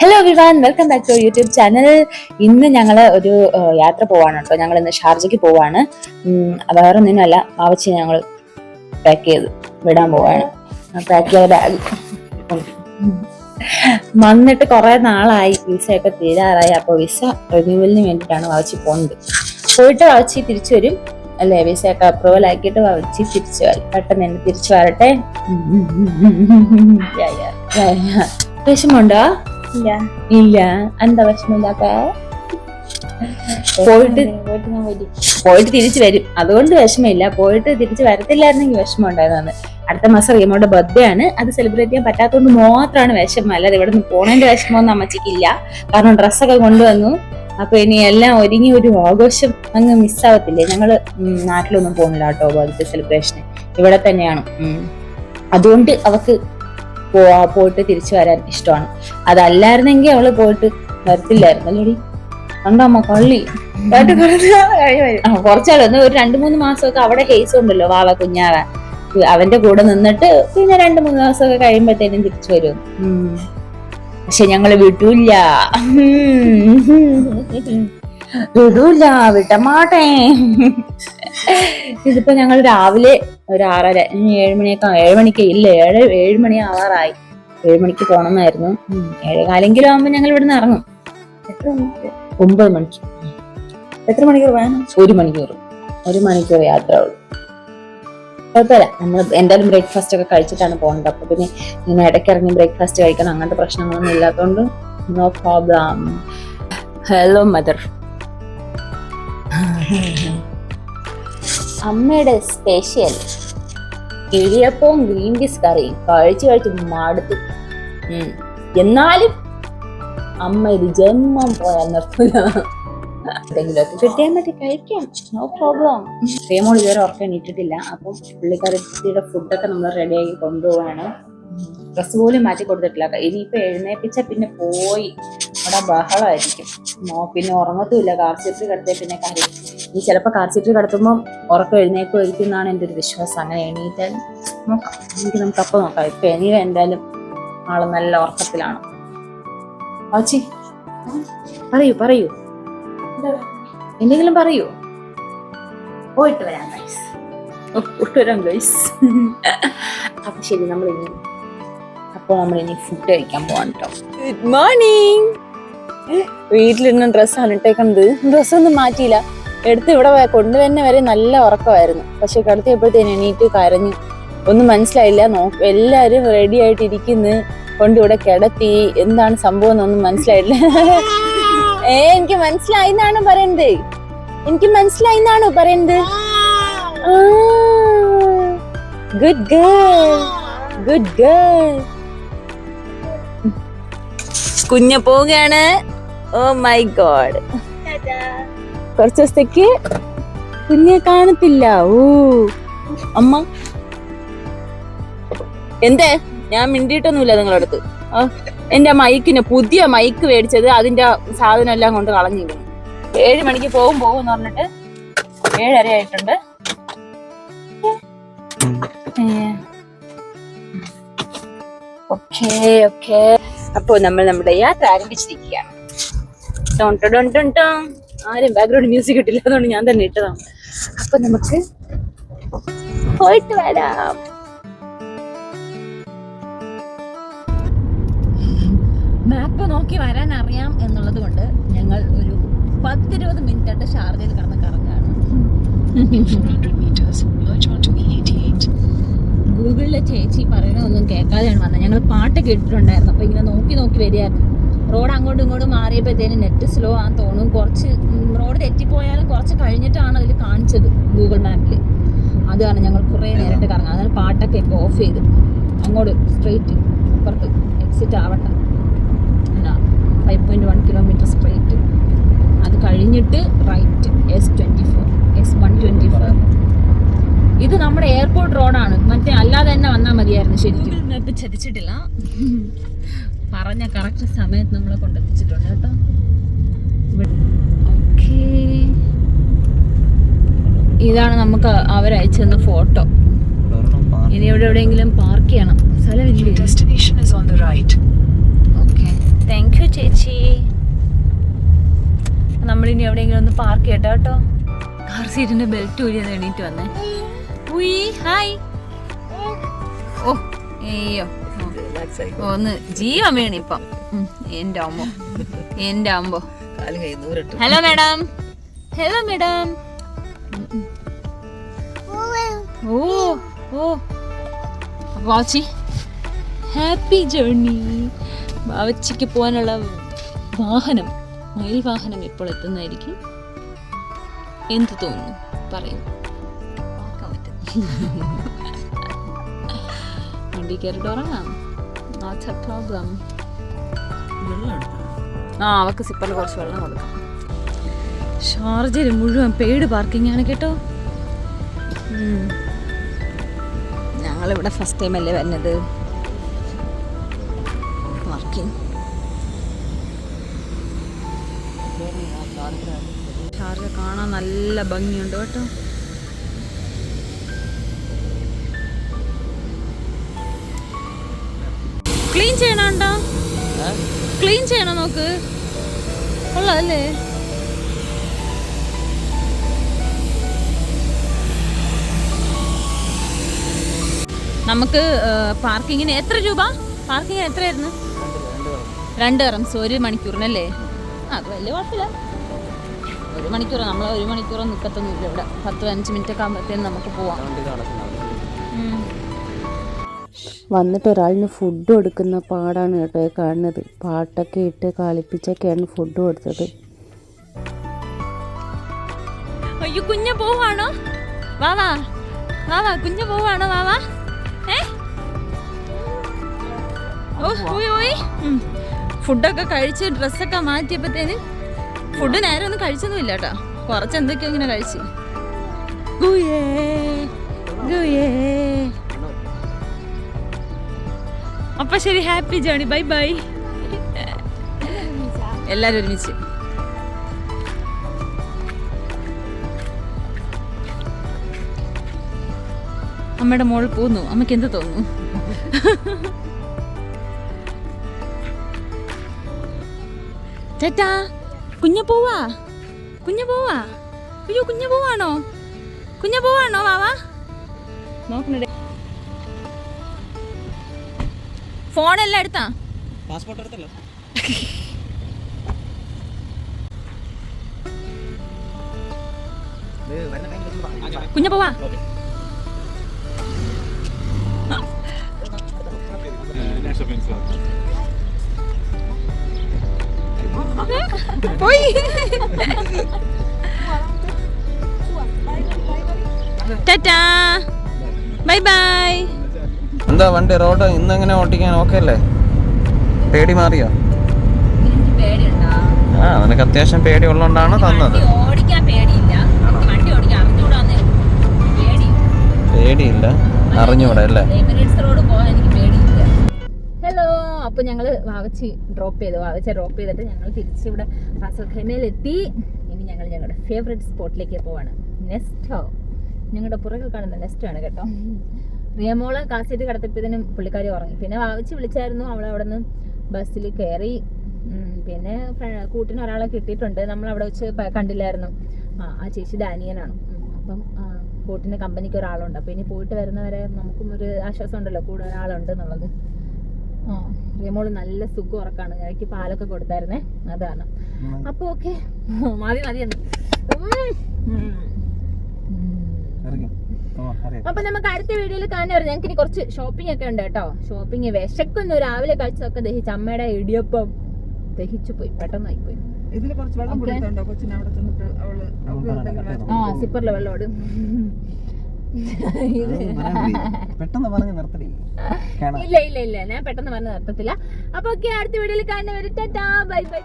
Hello everyone welcome back to YouTube channel ഇന്ന് ഞങ്ങൾ ഒരു യാത്ര പോവാണ് കേട്ടോ ഞങ്ങൾ ഇന്ന് ഷാർജയ്ക്ക് പോവാണ്. വേറെ ഒന്നിനല്ല ആവശ്യം ഞങ്ങൾ പാക്ക് ചെയ്ത് വിടാൻ പോവാണ്. പാക്ക് ചെയ്ത ബാഗ് വന്നിട്ട് കുറെ നാളായി. വിസ ഒക്കെ തീരാറായി. അപ്പോൾ വിസ റിന്യൂവലിന് വേണ്ടിയിട്ടാണ് വാവച്ചി പോകുന്നത് പോയിട്ട് വാവച്ചി തിരിച്ചു വരും. അല്ലേ? വിസ ഒക്കെ അപ്രൂവൽ ആക്കിയിട്ട് വാവച്ചി തിരിച്ചു വരും. പെട്ടെന്ന് തന്നെ തിരിച്ചു വരട്ടെ. Yeah, ഇല്ല. എന്താ വിഷമില്ലാത്ത പോയിട്ട് പോയിട്ട് തിരിച്ചു വരും. അതുകൊണ്ട് വിഷമമില്ല. പോയിട്ട് തിരിച്ചു വരത്തില്ലായിരുന്നെങ്കിൽ വിഷമം ഉണ്ടായതാണ് അടുത്ത മാസം റീമോയുടെ ബർത്ത്ഡേ ആണ്. അത് സെലിബ്രേറ്റ് ചെയ്യാൻ പറ്റാത്തതുകൊണ്ട് മാത്രമാണ് വിഷമം. അല്ലാതെ ഇവിടെ നിന്ന് പോണതിന്റെ വിഷമമൊന്നും അമ്മച്ചിക്കില്ല. കാരണം ഡ്രസ്സൊക്കെ കൊണ്ടുവന്നു. അപ്പൊ ഇനി എല്ലാം ഒരുങ്ങി ഒരു ആഘോഷം അങ്ങ് മിസ്സാവത്തില്ലേ ഞങ്ങൾ നാട്ടിലൊന്നും പോകുന്നില്ല കേട്ടോ ബർത്ത്ഡേ സെലിബ്രേഷന് ഇവിടെ തന്നെയാണ്. അതുകൊണ്ട് അവക്ക് പോവാ പോയിട്ട് തിരിച്ചു വരാൻ ഇഷ്ടമാണ്. അതല്ലായിരുന്നെങ്കിൽ അവൾ പോയിട്ട് വരത്തില്ലായിരുന്നു അല്ലേടി? കണ്ടോ അമ്മ കള്ളി? കുറച്ചാൾ ഒന്ന് ഒരു രണ്ടു മൂന്ന് മാസമൊക്കെ അവിടെ ഹേസ് ഉണ്ടല്ലോ വാവ കുഞ്ഞാവ. അവന്റെ കൂടെ നിന്നിട്ട് പിന്നെ രണ്ടു മൂന്ന് മാസമൊക്കെ കഴിയുമ്പോഴത്തേനും തിരിച്ചു വരും. പക്ഷെ ഞങ്ങൾ വിടൂല്ല. വിടൂല വിട്ടമാട്ടെ ഇതിപ്പോ ഞങ്ങൾ രാവിലെ ഒരു ആറര ഏഴ് മണിയൊക്കെ ഏഴ് മണിക്ക് ഇല്ല? ഏഴ് ഏഴ് മണി ആവാറായി. ഏഴ് മണിക്ക് പോണമെന്നായിരുന്നു ഉം. ഏഴ് കാലെങ്കിലും ആവുമ്പോ ഞങ്ങൾ ഇവിടുന്ന് ഇറങ്ങും. എത്ര ഒമ്പത് മണിക്ക്. എത്ര മണിക്കൂർ വേണം ഒരു മണിക്കൂർ. ഒരു മണിക്കൂർ യാത്ര ഉള്ളൂ. കുഴപ്പമില്ല. നമ്മൾ എന്തായാലും ബ്രേക്ക്ഫാസ്റ്റ് ഒക്കെ കഴിച്ചിട്ടാണ് പോകേണ്ടത് അപ്പൊ പിന്നെ ഇങ്ങനെ ഇടയ്ക്ക് ഇറങ്ങി ബ്രേക്ക്ഫാസ്റ്റ് കഴിക്കണം. അങ്ങനത്തെ പ്രശ്നങ്ങളൊന്നും ഇല്ലാത്തതുകൊണ്ട് നോ പ്രോബ്ലം ഹലോ മദർ അമ്മയുടെ സ്പെഷ്യൽ ഇടിയപ്പവും ഗ്രീൻ പീസ് കറിയും കഴിച്ചു കഴിച്ച് മടുത്തു. എന്നാലും അമ്മ ഇത് ജന്മം പോയാൽ നിർത്തില്ല എന്തെങ്കിലുമൊക്കെ കിട്ടിയാൽ മതി കഴിക്കാം. നോ പ്രോബ്ലം ശ്രീമോൾ ഇതുവരെ ഉറക്കം ഇട്ടിട്ടില്ല അപ്പം പുള്ളിക്കാരത്തിയുടെ ഫുഡൊക്കെ നമ്മൾ റെഡിയാക്കി കൊണ്ടുപോവാണ്. ഡ്രസ്സ് പോലും മാറ്റി കൊടുത്തിട്ടില്ല. ഇനിയിപ്പോൾ എഴുന്നേപ്പിച്ച പിന്നെ പോയി. അവിടെ ബഹളമായിരിക്കും. പിന്നെ ഉറങ്ങത്തുമില്ല. കാർ സീറ്റിൽ കിടത്തിയ പിന്നെ കാര്യം. ഇനി ചിലപ്പോൾ കാർ സീറ്റിൽ കിടത്തുമ്പോൾ ഉറക്കം എഴുന്നേക്കുമായിരിക്കും എന്നാണ് എന്റെ ഒരു വിശ്വാസം. അങ്ങനെ എണീറ്റാൽ നോക്കാം. എനിക്ക് നമുക്ക് അപ്പം നോക്കാം. ഇപ്പൊ ഇനി എന്തായാലും ആൾ നല്ല ഉറക്കത്തിലാണ്. ആച്ചി പറയൂ പറയൂ. എന്തെങ്കിലും പറയൂ. പോയിട്ട് വരാം ഗൈസ് പോയിട്ട് വരാം ഗൈസ് അപ്പൊ ശരി നമ്മൾ ഇനി അപ്പൊ നമ്മൾ ഇനി ഫുഡ് കഴിക്കാൻ പോവാണ് കേട്ടോ ഗുഡ് മോർണിംഗ് വീട്ടിലിരുന്ന ഡ്രസ്സാണ് ഇട്ടേക്കുന്നത് ഡ്രസ്സൊന്നും മാറ്റിയില്ല. എടുത്ത് ഇവിടെ കൊണ്ടുവരുന്ന വരെ നല്ല ഉറക്കമായിരുന്നു. പക്ഷെ കിടത്തിയപ്പോഴത്തേന് എണീറ്റ് കരഞ്ഞു ഒന്നും മനസ്സിലായില്ല. നോ എല്ലാവരും റെഡി ആയിട്ട് ഇരിക്കുന്നു കൊണ്ട് ഇവിടെ കിടത്തി. എന്താണ് സംഭവം എന്നൊന്നും മനസ്സിലായില്ല. ഏ എനിക്ക് മനസ്സിലായി എന്നാണ് പറയുന്നത് എനിക്ക് മനസ്സിലായി എന്നാണ് പറയുന്നത് ഗുഡ് ഗേൾ ഗുഡ് ഗേൾ കുഞ്ഞ പോവുകയാണ്. ഓ മൈ ഗോഡ് കുറച്ച് ദിവസത്തേക്ക് കുഞ്ഞെ കാണത്തില്ല. ഓ അമ്മ. എന്തേ? ഞാൻ മിണ്ടിയിട്ടൊന്നുമില്ല നിങ്ങളടുത്ത് എന്റെ മൈക്കിന് പുതിയ മൈക്ക് മേടിച്ചത് അതിന്റെ സാധനം എല്ലാം കൊണ്ട് കളഞ്ഞിരുന്നു ഏഴ് മണിക്ക് പോകും പോകും എന്ന് പറഞ്ഞിട്ട് ഏഴര ആയിട്ടുണ്ട്. Okay okay. അപ്പോ നമ്മൾ നമ്മുടെ യാത്ര ആരംഭിച്ചിരിക്കുകയാണ്. ടോൺ ടൊ ടൊൺ ടോൺ. ആരും ബാക്ക്ഗ്രൗണ്ട് മ്യൂസിക് കിട്ടില്ല അതുകൊണ്ട് ഞാൻ തന്നെ ഇട്ടതാണ് അപ്പൊ നമുക്ക് പോയിട്ട് വരാം. മാപ്പ് നോക്കി വരാൻ അറിയാം എന്നുള്ളത് കൊണ്ട് ഞങ്ങൾ ഒരു പത്തിരുപത് മിനിറ്റ് ആയിട്ട് ഷാർജയിൽ കടന്ന് കറങ്ങാണ്. 400 meters, merge onto E88. ഗൂഗിളിലെ ചേച്ചി പറയണതൊന്നും കേൾക്കാതെയാണ് വന്നത്. ഞങ്ങൾ പാട്ട് ഇട്ടിട്ടുണ്ടായിരുന്നു അപ്പൊ ഇങ്ങനെ നോക്കി നോക്കി വരികയായിരുന്നു. റോഡ് അങ്ങോട്ടും ഇങ്ങോട്ടും മാറിയപ്പോഴത്തേനും നെറ്റ് സ്ലോ ആണെന്ന് തോന്നും. കുറച്ച് റോഡ് തെറ്റിപ്പോയാലും കുറച്ച് കഴിഞ്ഞിട്ടാണ് അതിൽ കാണിച്ചത് ഗൂഗിൾ മാപ്പിൽ അത് കാരണം ഞങ്ങൾ കുറേ നേരിട്ട് കറങ്ങാം അതാണ് പാട്ടൊക്കെ ഇപ്പോൾ ഓഫ് ചെയ്ത്. അങ്ങോട്ട് സ്ട്രെയിറ്റ് അപ്പുറത്ത് എക്സിറ്റ് ആവട്ടെ എന്നാ five point one kilometre straight അത് കഴിഞ്ഞിട്ട് right S twenty four S one twenty four ഇത് നമ്മുടെ എയർപോർട്ട് റോഡാണ് മറ്റേ അല്ലാതെ തന്നെ വന്നാൽ മതിയായിരുന്നു ശരിക്കും. ചതിച്ചിട്ടില്ല പറഞ്ഞ കറക്റ്റ് സമയത്ത് നമ്മളെ കൊണ്ടെത്തിച്ചിട്ടുണ്ട് കേട്ടോ. ഓക്കേ ഇതാണ് നമുക്ക് അവരയച്ചു തന്ന ഫോട്ടോ ഇനി എവിടെ എവിടെയെങ്കിലും പാർക്ക് ചെയ്യണം. സ്ഥലമില്ലേ. ഓക്കെ താങ്ക് യു ചേച്ചി. നമ്മളിനി എവിടെയെങ്കിലും ഒന്ന് പാർക്ക് ചെയ്യട്ടോ കേട്ടോ. കാർ സീറ്റിന്റെ ബെൽറ്റ് ഊരിയെന്ന് എണീറ്റ് വന്നേ. ഉയ് ഹായ് ഓ അയ്യോ. ഒന്ന് ജീവൻ വീണിപ്പം എന്റെ അമ്മോ. എന്റെ അമ്മോ. ഹലോ മാഡം ഹലോ മാഡം ഓ ഓ. വാച്ചി ഹാപ്പി ജേർണി ബാവച്ചിക്ക് പോകാനുള്ള വാഹനം മയിൽ വാഹനം ഇപ്പോൾ എത്തുന്നതായിരിക്കും? എന്ത് തോന്നുന്നു? പറയൂ. വണ്ടി കയറിട്ട് ഉറങ്ങാം. നോട്ട് എ പ്രോബ്ലം ആ അവക്ക് സിപ്പറിൽ കുറച്ച് വെള്ളം കൊടുക്കാം. ഷാർജയിൽ മുഴുവൻ പെയ്ഡ് പാർക്കിംഗ് ആണ് കേട്ടോ. ഞങ്ങൾ ഞങ്ങളിവിടെ ഫസ്റ്റ് ടൈം അല്ലേ വരുന്നത്? പാർക്കിംഗ് ഷാർജ കാണാൻ നല്ല ഭംഗിയുണ്ട് കേട്ടോ. ക്ലീൻ ചെയ്യണോ ക്ലീൻ ചെയ്യണം നോക്ക്. കൊള്ളാല്ലേ? നമുക്ക് പാർക്കിങ്ങിന് എത്ര രൂപ? പാർക്കിങ്ങിന് എത്രയായിരുന്നു? രണ്ട് റംസ് ഒരു മണിക്കൂറിനല്ലേ? അത് വലിയ കുഴപ്പമില്ല. ഒരു മണിക്കൂർ നമ്മൾ ഒരു മണിക്കൂർ നിൽക്കത്തൊന്നുമില്ല ഇവിടെ. പത്ത് പതിനഞ്ച് മിനിറ്റ് ഒക്കെ ആകുമ്പോഴത്തേനും നമുക്ക് പോവാം. വന്നിട്ട് ഒരാളിന് ഫുഡ് കൊടുക്കുന്ന പാടാണ് കേട്ടോ കാണുന്നത്. പാട്ടൊക്കെ ഇട്ട് കളിപ്പിച്ചൊക്കെയാണ് ഫുഡ് കൊടുത്തത്. കുഞ്ഞ കുഞ്ഞ. ഫുഡൊക്കെ കഴിച്ച് ഡ്രസ്സൊക്കെ മാറ്റിയപ്പോഴത്തേന് ഫുഡ് നേരെ ഒന്നും കഴിച്ചൊന്നും കേട്ടോ. കുറച്ച് എന്തൊക്കെയോ ഇങ്ങനെ കഴിച്ചു. ഗുയേ ഗുയേ. അപ്പൊ ശരി ഹാപ്പി ജേണി. Bye bye. എല്ലാരും ഒരുമിച്ച്. അമ്മയുടെ മോൾ പോന്നു. അമ്മയ്ക്ക് എന്ത് തോന്നുന്നു? ചേട്ടാ കുഞ്ഞ പോവാ? കുഞ്ഞ പോവാ? അയ്യോ കുഞ്ഞ പോവാണോ? കുഞ്ഞ പോവാണോ വാവാ നോക്കണേ. ഫോണെല്ലാം എടുത്താ? പാസ്പോർട്ട് എടുത്തല്ലോ. കുഞ്ഞ പോവാ പോയി. ടാറ്റാ. Bye bye. എന്താ വണ്ടി റോഡ് ഇന്ന് എങ്ങനെ ഓട്ടിക്കാൻ? ഓക്കെ അല്ലേ? പേടി മാറിയോ? ആ നിനക്ക് അത്യാവശ്യം പേടി ഉള്ളതുകൊണ്ടാണ് തന്നത്. പേടിയില്ല. അറിഞ്ഞൂടെ അല്ലേ? അപ്പൊ ഹലോ അപ്പോൾ ഞങ്ങൾ വാവച്ചി ഡ്രോപ്പ് ചെയ്തു. വാവച്ച ഡ്രോപ്പ് ചെയ്തിട്ട് ഞങ്ങൾ തിരിച്ചിവിടെ എത്തി ഇനി ഞങ്ങൾ ഞങ്ങളുടെ ഫേവറേറ്റ് സ്പോട്ടിലേക്ക് പോവാണ്. നെസ്റ്റോ ഞങ്ങളുടെ പുറകിൽ കാണുന്ന നെസ്റ്റോ ആണ് കേട്ടോ. റിയമോൾ കാസറ്റ് കടത്തിയപ്പോഴത്തേനും പുള്ളിക്കാരി ഉറങ്ങി. പിന്നെ വാവിച്ച് വിളിച്ചായിരുന്നു അവൾ അവിടെ നിന്ന് ബസ്സിൽ കയറി. പിന്നെ കൂട്ടിന് ഒരാളെ കിട്ടിയിട്ടുണ്ട്. നമ്മൾ അവിടെ വെച്ച് കണ്ടില്ലായിരുന്നു. ആ ആ ചേച്ചി ഡാനിയനാണ് അപ്പം കൂട്ടിന് കമ്പനിക്ക് ഒരാളുണ്ട്. അപ്പം ഇനി പോയിട്ട് വരുന്നവരെ നമുക്കും ഒരു ആശ്വാസം ഉണ്ടല്ലോ കൂടെ ഒരാളുണ്ട് എന്നുള്ളത്. ആ റിയമോൾ നല്ല സുഖം ഉറക്കാണ്. ഇടയ്ക്ക് പാലൊക്കെ കൊടുത്തായിരുന്നേ അതാണ്. അപ്പോൾ ഓക്കെ. മതി മതി എന്ന്. അപ്പൊ നമുക്ക് അടുത്ത വീഡിയോയിൽ കാണുന്നവർ ഞങ്ങൾക്ക് ഇനി കുറച്ച് ഷോപ്പിംഗ് ഒക്കെ ഉണ്ട് കേട്ടോ. ഷോപ്പിംഗ് വിശക്കുന്നു. രാവിലെ കഴിച്ചതൊക്കെ ദഹിച്ച് അമ്മയുടെ ഇടിയപ്പം ദഹിച്ചു പോയി. പെട്ടെന്നായി പോയി വെള്ളം ആ സിപ്പറിലെ വെള്ളോട് ഇത് പെട്ടെന്ന് പറഞ്ഞ് ഇല്ല ഇല്ല ഇല്ല. ഞാൻ പെട്ടെന്ന് പറഞ്ഞ നിർത്തത്തില്ല. അപ്പൊ ഓക്കെ അടുത്ത വീഡിയോയിൽ കാണുന്ന ടാറ്റാ. Bye by.